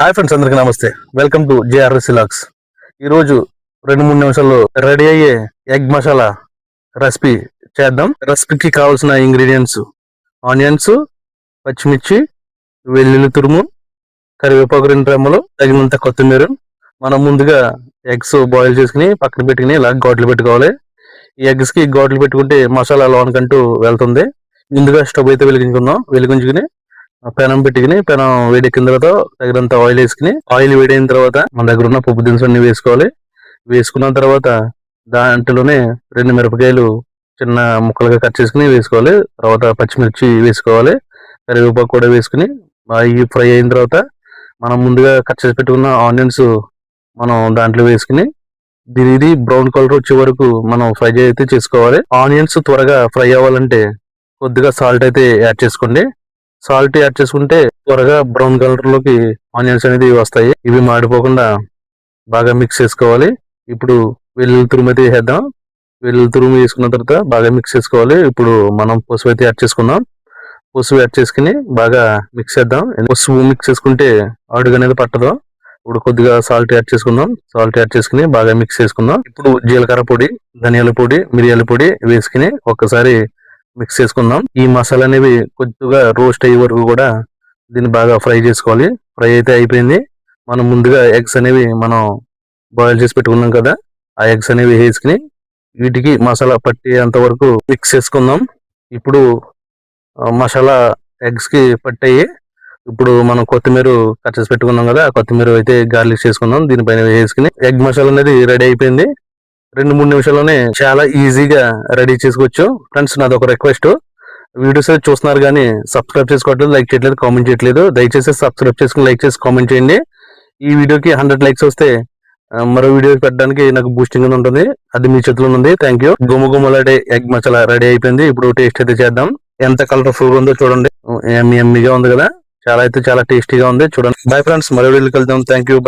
Hi friends అందరికీ నమస్తే. Welcome to JRS సిలాక్స్ ఈరోజు రెండు మూడు నిమిషాల్లో రెడీ అయ్యే ఎగ్ మసాలా రెసిపీ చేద్దాం. రెసిపీకి కావాల్సిన ఇంగ్రీడియంట్స్ ఆనియన్స్ పచ్చిమిర్చి వెల్లుల్లి తురుము కరివేపాకు రెండు రెమ్మలు తగినంత కొత్తిమీర. మనం ముందుగా ఎగ్స్ బాయిల్ చేసుకుని పక్కన పెట్టుకుని ఇలా గోట్లు పెట్టుకోవాలి. ఈ ఎగ్స్కి గోట్లు పెట్టుకుంటే మసాలా లోనకంటూ వెళ్తుంది. ముందుగా స్టవ్ అయితే వెలిగించుకుందాం. వెలిగించుకుని పెనం పెట్టుకుని పెనం వేడెక్కిన తర్వాత తగినంత ఆయిల్ వేసుకుని ఆయిల్ వేడైన తర్వాత మన దగ్గర ఉన్న పప్పు దినుసులన్నీ వేసుకోవాలి. వేసుకున్న తర్వాత దాంట్లోనే రెండు మిరపకాయలు చిన్న ముక్కలుగా కట్ చేసుకుని వేసుకోవాలి. తర్వాత పచ్చిమిర్చి వేసుకోవాలి. కరివేపాకు కూడా వేసుకుని అవి ఫ్రై అయిన తర్వాత మనం ముందుగా కట్ చేసి పెట్టుకున్న ఆనియన్స్ మనం దాంట్లో వేసుకుని దీని ఇది బ్రౌన్ కలర్ వచ్చే వరకు మనం ఫ్రై అయితే చేసుకోవాలి. ఆనియన్స్ త్వరగా ఫ్రై అవ్వాలంటే కొద్దిగా సాల్ట్ అయితే యాడ్ చేసుకోండి. సాల్ట్ యాడ్ చేసుకుంటే త్వరగా బ్రౌన్ కలర్లోకి ఆనియన్స్ అనేది వస్తాయి. ఇవి మాడిపోకుండా బాగా మిక్స్ చేసుకోవాలి. ఇప్పుడు వెల్లుల్లి తురుము అయితే వేసేద్దాం వెల్లుల్లి తురుము వేసుకున్న తర్వాత బాగా మిక్స్ చేసుకోవాలి. ఇప్పుడు మనం పసుపు అయితే యాడ్ చేసుకుందాం. పసుపు యాడ్ చేసుకుని బాగా మిక్స్ చేద్దాం. పసుపు మిక్స్ చేసుకుంటే అడుగు అనేది పట్టదు. ఇప్పుడు కొద్దిగా సాల్ట్ యాడ్ చేసుకుందాం. సాల్ట్ యాడ్ చేసుకుని బాగా మిక్స్ చేసుకుందాం. ఇప్పుడు జీలకర్ర పొడి ధనియాల పొడి మిరియాల పొడి వేసుకుని ఒక్కసారి మిక్స్ చేసుకుందాం. ఈ మసాలా అనేవి కొద్దిగా రోస్ట్ అయ్యే వరకు కూడా దీన్ని బాగా ఫ్రై చేసుకోవాలి. ఫ్రై అయితే అయిపోయింది. మనం ముందుగా ఎగ్స్ అనేవి మనం బాయిల్ చేసి పెట్టుకున్నాం కదా ఆ ఎగ్స్ అనేవి వేసుకుని వీటికి మసాలా పట్టేంత వరకు మిక్స్ చేసుకుందాం. ఇప్పుడు మసాలా ఎగ్స్కి పట్టాయి ఇప్పుడు మనం కొత్తిమీర కట్ చేసి పెట్టుకున్నాం కదా ఆ కొత్తిమీర అయితే గార్లిక్ చేసుకుందాం. దీనిపైన వేసుకుని ఎగ్ మసాలా అనేది రెడీ అయిపోయింది. రెండు మూడు నిమిషాల్లోనే చాలా ఈజీగా రెడీ చేసుకోవచ్చు. ఫ్రెండ్స్ నాది ఒక రిక్వెస్ట్ వీడియోస్ అయితే చూస్తున్నారు కానీ సబ్స్క్రైబ్ చేసుకోవట్లేదు లైక్ చేయట్లేదు కామెంట్ చేయట్లేదు. దయచేసి సబ్స్క్రైబ్ చేసుకుని లైక్ చేసి కామెంట్ చేయండి. ఈ వీడియోకి హండ్రెడ్ లైక్స్ వస్తే మరో వీడియో పెట్టడానికి నాకు బూస్టింగ్ ఉంటుంది. అది మీ చేతిలో ఉంది. థ్యాంక్ యూ గుమ్మ ఎగ్ మసాలా రెడీ అయిపోయింది. ఇప్పుడు టేస్ట్ అయితే చేద్దాం. ఎంత కలర్ఫుల్గా ఉందో చూడండి. ఎమ్మి ఎమ్మిగా ఉంది కదా. చాలా అయితే చాలా టేస్టీగా ఉంది. చూడండి. బై ఫ్రెండ్స్ మరో వీడియోకి వెళ్దాం థ్యాంక్ యూ బై